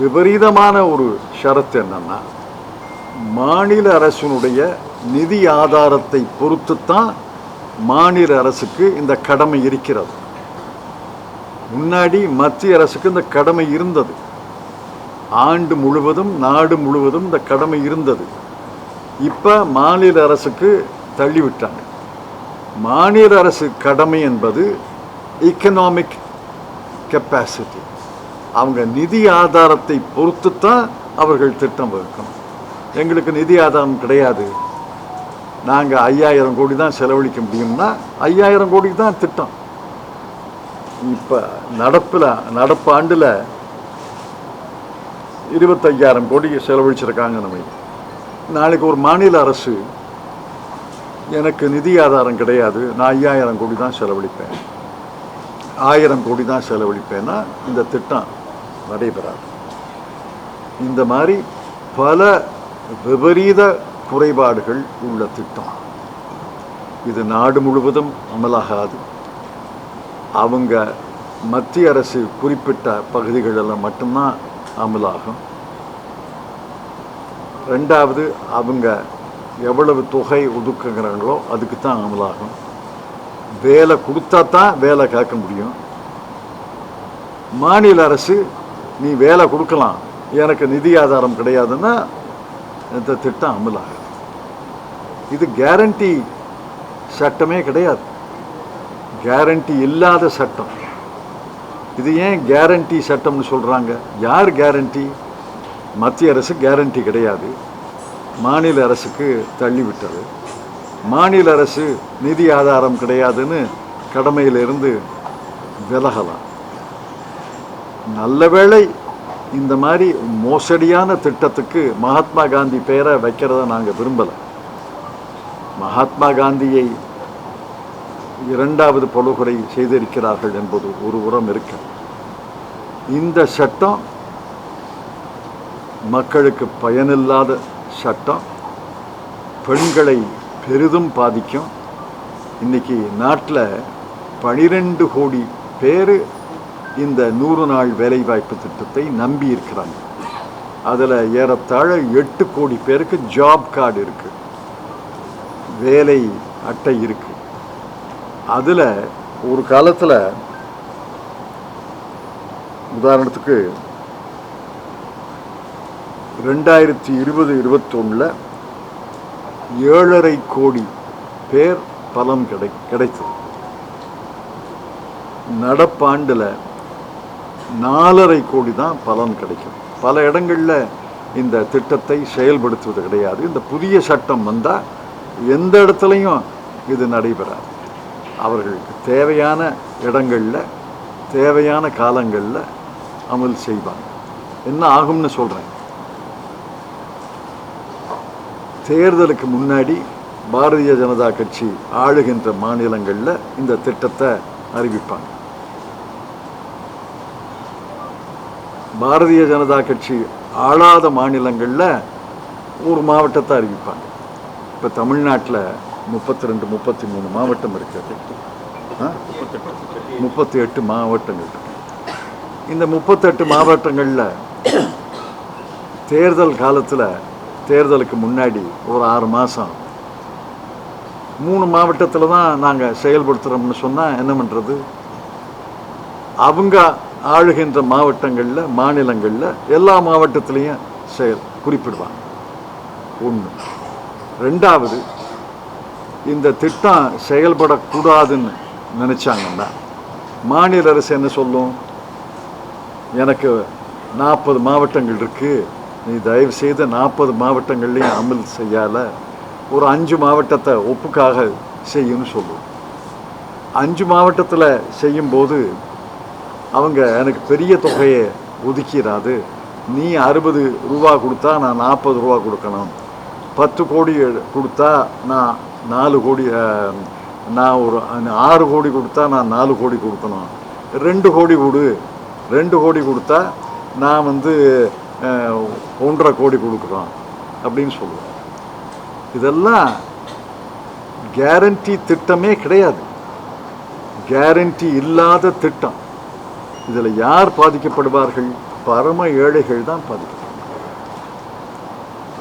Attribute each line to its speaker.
Speaker 1: விபரீதமான ஒரு ஷரத்து என்னன்னா மாநில அரசினுடைய நிதி ஆதாரத்தை பொறுத்துத்தான் மாநில அரசுக்கு இந்த கடமை இருக்கிறது. முன்னாடி மத்திய அரசுக்கு இந்த கடமை இருந்தது. ஆண்டு முழுவதும் நாடு முழுவதும் இந்த கடமை இருந்தது. இப்போ மாநில அரசுக்கு தள்ளிவிட்டாங்க மாநில அரசு கடமை என்பது எக்கனாமிக் கெப்பாசிட்டி அவங்க நிதி ஆதாரத்தை பொறுத்து தான் அவர்கள் திட்டம் வகுக்கணும். எங்களுக்கு நிதி ஆதாரம் கிடையாது. நாங்கள் ஐயாயிரம் கோடி தான் செலவழிக்க முடியும்னா ஐயாயிரம் கோடி தான் திட்டம். இப்போ நடப்பில் நடப்பு ஆண்டில் இருபத்தையாயிரம் கோடி செலவழிச்சிருக்காங்க நம்ம. நாளைக்கு ஒரு மாநில அரசு எனக்கு நிதி ஆதாரம் கிடையாது நான் ஐயாயிரம் கோடி தான் செலவழிப்பேன். ஆயிரம் கோடி தான் செலவழிப்பேன்னா இந்த திட்டம் நடைபெறாது. இந்த மாதிரி பல விபரீத குறைபாடுகள் உள்ள திட்டம். இது நாடு முழுவதும் அமலாகாது. அவங்க மத்திய அரசு குறிப்பிட்ட பகுதிகளெல்லாம் மட்டும்தான் அமலாகும். ரெண்டாவது அவங்க எவ்வளவு தொகை ஒதுக்குங்கிறாங்களோ அதுக்கு தான் அமலாகும். வேலை கொடுத்தா தான் வேலை கேட்க முடியும். மாநில அரசு நீ வேலை கொடுக்கலாம். எனக்கு நிதி ஆதாரம் கிடையாதுன்னா இந்த திட்டம் அமலாகும் இது கேரண்டி சட்டமே கிடையாது. கேரண்டி இல்லாத சட்டம். இது ஏன் கேரண்டி சட்டம்னு சொல்கிறாங்க யார் கேரண்டி மத்திய அரசு கேரண்டி கிடையாது. மாநில அரசுக்கு தள்ளிவிட்டது மாநில அரசு நிதி ஆதாரம் கிடையாதுன்னு கடமையிலிருந்து விலகலாம். நல்ல வேளை இந்த மாதிரி மோசடியான திட்டத்துக்கு மகாத்மா காந்தி பெயரை வைக்கிறத நாங்கள் விரும்பலை. மகாத்மா காந்தியை இரண்டாவது படுகொலை செய்திருக்கிறார்கள் என்பது ஒரு உரம் இருக்கு. இந்த சட்டம் மக்களுக்கு பயனில்லாத சட்டம். பெண்களை பெரிதும் பாதிக்கும். இன்னைக்கு நாட்டில் பனிரெண்டு கோடி பேர் இந்த நூறு நாள் வேலைவாய்ப்பு திட்டத்தை நம்பி இருக்கிறாங்க அதில் ஏறத்தாழ எட்டு கோடி பேருக்கு ஜாப் கார்டு இருக்கு. வேலை அட்டை இருக்கு. அதில் ஒரு காலத்தில் உதாரணத்துக்கு ரெண்டாயிரத்தி இருபது இருபத்தொன்னில் ஏழரை கோடி பேர் பலம் கிடை கிடைத்தது. நடப்பாண்டில் நாலரை கோடி தான் பலன் கிடைக்கும். பல இடங்களில் இந்த திட்டத்தை செயல்படுத்துவது கிடையாது. இந்த புதிய சட்டம் வந்தால் எந்த இடத்துலையும் இது நடைபெறாது. அவர்களுக்கு தேவையான இடங்களில் தேவையான காலங்களில் அமல் செய்வாங்க. என்ன ஆகும்னு சொல்கிறேன் தேர்தலுக்கு முன்னாடி பாரதிய ஜனதா கட்சி ஆளுகின்ற மாநிலங்களில் இந்த திட்டத்தை அறிவிப்பாங்க. பாரதிய ஜனதா கட்சி ஆளாத மாநிலங்களில் ஒரு மாவட்டத்தை அறிவிப்பாங்க. இப்போ தமிழ்நாட்டில் முப்பத்தி ரெண்டு முப்பத்தி மூணு மாவட்டம் இருக்குது முப்பத்தி எட்டு மாவட்டங்கள் இந்த முப்பத்தெட்டு மாவட்டங்களில் தேர்தல் காலத்தில் தேர்தலுக்கு முன்னாடி ஒரு ஆறு மாதம் மூணு மாவட்டத்தில் தான் நாங்கள் செயல்படுத்துகிறோம்னு சொன்னால் என்ன பண்ணுறது அவங்க ஆளுகின்ற மாவட்டங்களில் மாநிலங்களில் எல்லா மாவட்டத்திலையும் செயல் குறிப்பிடுவாங்க. ஒன்று ரெண்டாவது இந்த திட்டம் செயல்படக்கூடாதுன்னு நினச்சாங்கன்னா மாநில அரசு என்ன சொல்லும்? எனக்கு நாற்பது மாவட்டங்கள் இருக்குது நீ தயவு செய்து நாற்பது மாவட்டங்கள்லையும் அமல் செய்யலை ஒரு அஞ்சு மாவட்டத்தை ஒப்புக்காக செய்யுன்னு சொல்லுவோம் அஞ்சு மாவட்டத்தில் செய்யும்போது அவங்க எனக்கு பெரிய தொகையை ஒதுக்கிறாது. நீ அறுபது ரூபா கொடுத்தா நான் நாற்பது ரூபா கொடுக்கணும். பத்து கோடி கொடுத்தா நான் நாலு கோடி நான் ஒரு ஆறு கோடி கொடுத்தா நான் நாலு கோடி கொடுக்கணும். ரெண்டு கோடி கொடு. ரெண்டு கோடி கொடுத்தா நான் வந்து ஒன்றரை கோடி கொடுக்குறோம் அப்படின்னு சொல்லுவேன். இதெல்லாம் கேரண்டி திட்டமே கிடையாது. கேரண்டி இல்லாத திட்டம். இதில் யார் பாதிக்கப்படுவார்கள்? பரம ஏழைகள் தான் பாதிக்கும்